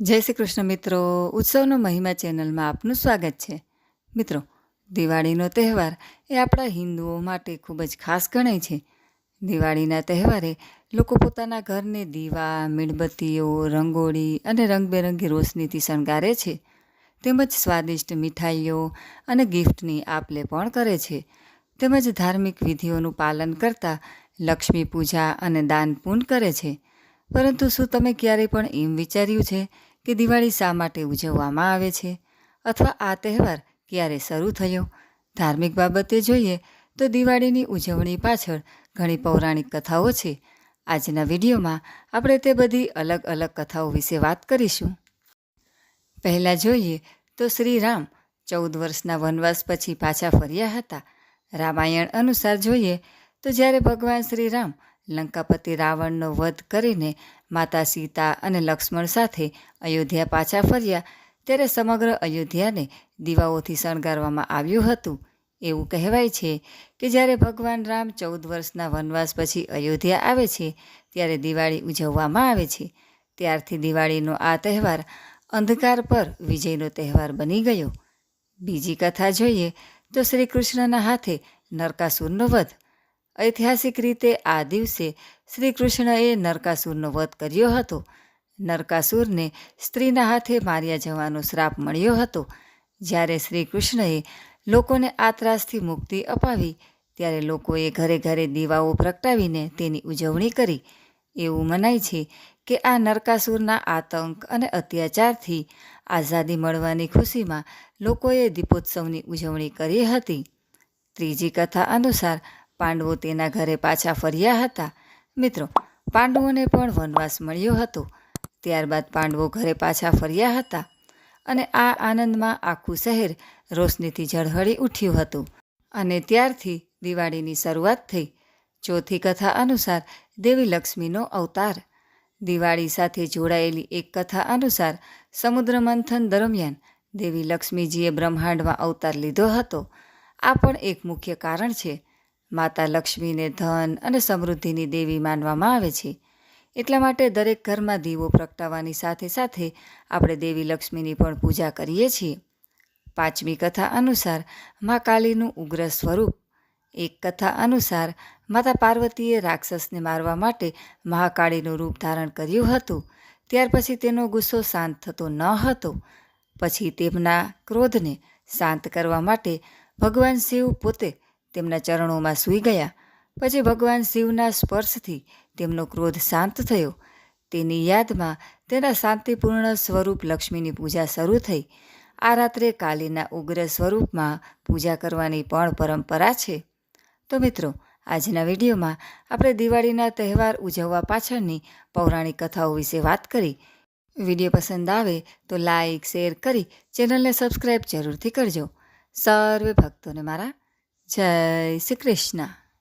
જય શ્રી કૃષ્ણ મિત્રો. ઉત્સવનો મહિમા ચેનલમાં આપનું સ્વાગત છે. મિત્રો, દિવાળીનો તહેવાર એ આપણા હિન્દુઓ માટે ખૂબ જ ખાસ ગણાય છે. દિવાળીના તહેવારે લોકો પોતાના ઘરને દીવા, મીણબત્તીઓ, રંગોળી અને રંગબેરંગી રોશનીથી શણગારે છે. તેમજ સ્વાદિષ્ટ મીઠાઈઓ અને ગિફ્ટની આપ લે પણ કરે છે. તેમજ ધાર્મિક વિધિઓનું પાલન કરતા લક્ષ્મી પૂજા અને દાન પૂન કરે છે. પરંતુ શું તમે ક્યારેય પણ એમ વિચાર્યું છે કે દિવાળી શા માટે ઉજવવામાં આવે છે? અથવા આ તહેવાર ક્યારે શરૂ થયો? ધાર્મિક બાબતે જોઈએ તો દિવાળીની ઉજવણી પાછળ ઘણી પૌરાણિક કથાઓ છે. આજના વિડીયોમાં આપણે તે બધી અલગ અલગ કથાઓ વિશે વાત કરીશું. પહેલાં જોઈએ તો શ્રી રામ ચૌદ વર્ષના વનવાસ પછી પાછા ફર્યા હતા. રામાયણ અનુસાર જોઈએ તો જ્યારે ભગવાન શ્રી રામ લંકાપતિ રાવણનો વધ કરીને માતા સીતા અને લક્ષ્મણ સાથે અયોધ્યા પાછા ફર્યા. ત્યારે સમગ્ર અયોધ્યાને દીવાઓથી શણગારવામાં આવ્યું હતું. એવું કહેવાય છે કે જ્યારે ભગવાન રામ ચૌદ વર્ષના વનવાસ પછી અયોધ્યા આવે છે, ત્યારે દિવાળી ઉજવવામાં આવે છે. ત્યારથી દિવાળીનો આ તહેવાર અંધકાર પર વિજયનો તહેવાર બની ગયો. બીજી કથા જોઈએ તો શ્રી કૃષ્ણના હાથે નરકાસુરનો વધ ઐતિહાસિક રીતે આ દિવસે શ્રી કૃષ્ણએ નરકાસુરનો વધ કર્યો હતો. નરકાસુરને સ્ત્રીના હાથે માર્યા જવાનો શ્રાપ મળ્યો હતો. જ્યારે શ્રી કૃષ્ણએ લોકોને આ ત્રાસથી મુક્તિ અપાવી, ત્યારે લોકોએ ઘરે ઘરે દીવાઓ પ્રગટાવીને તેની ઉજવણી કરી. એવું મનાય છે કે આ નરકાસુરના આતંક અને અત્યાચારથી આઝાદી મળવાની ખુશીમાં લોકોએ દીપોત્સવની ઉજવણી કરી હતી. ત્રીજી કથા અનુસાર પાંડવો તેના ઘરે પાછા ફર્યા હતા. મિત્રો, પાંડવોને પણ વનવાસ મળ્યો હતો. ત્યારબાદ પાંડવો ઘરે પાછા ફર્યા હતા અને આ આનંદમાં આખું શહેર રોશનીથી ઝળહળી ઉઠ્યું હતું અને ત્યારથી દિવાળીની શરૂઆત થઈ. ચોથી કથા અનુસાર દેવી લક્ષ્મીનો અવતાર. દિવાળી સાથે જોડાયેલી એક કથા અનુસાર સમુદ્ર મંથન દરમિયાન દેવી લક્ષ્મીજીએ બ્રહ્માંડમાં અવતાર લીધો હતો. આ પણ એક મુખ્ય કારણ છે માતા લક્ષ્મીને ધન અને સમૃદ્ધિની દેવી માનવામાં આવે છે. એટલા માટે દરેક ઘરમાં દીવો પ્રગટાવવાની સાથે સાથે આપણે દેવી લક્ષ્મીની પણ પૂજા કરીએ છીએ. પાંચમી કથા અનુસાર મા કાલીનું ઉગ્ર સ્વરૂપ. એક કથા અનુસાર માતા પાર્વતીએ રાક્ષસને મારવા માટે મહાકાળીનું રૂપ ધારણ કર્યું હતું. ત્યાર પછી તેનો ગુસ્સો શાંત થતો ન હતો. પછી તેમના ક્રોધને શાંત કરવા માટે ભગવાન શિવ પોતે તેમના ચરણોમાં સૂઈ ગયા. પછી ભગવાન શિવના સ્પર્શથી તેમનો ક્રોધ શાંત થયો. તેની યાદમાં તેના શાંતિપૂર્ણ સ્વરૂપ લક્ષ્મીની પૂજા શરૂ થઈ. આ રાત્રે કાલીના ઉગ્ર સ્વરૂપમાં પૂજા કરવાની પણ પરંપરા છે. તો મિત્રો, આજના વિડીયોમાં આપણે દિવાળીના તહેવાર ઉજવવા પાછળની પૌરાણિક કથાઓ વિશે વાત કરી. વીડિયો પસંદ આવે તો લાઈક, શેર કરી ચેનલને સબસ્ક્રાઈબ જરૂરથી કરજો. સર્વે ભક્તોને મારા જય શ્રી કૃષ્ણ.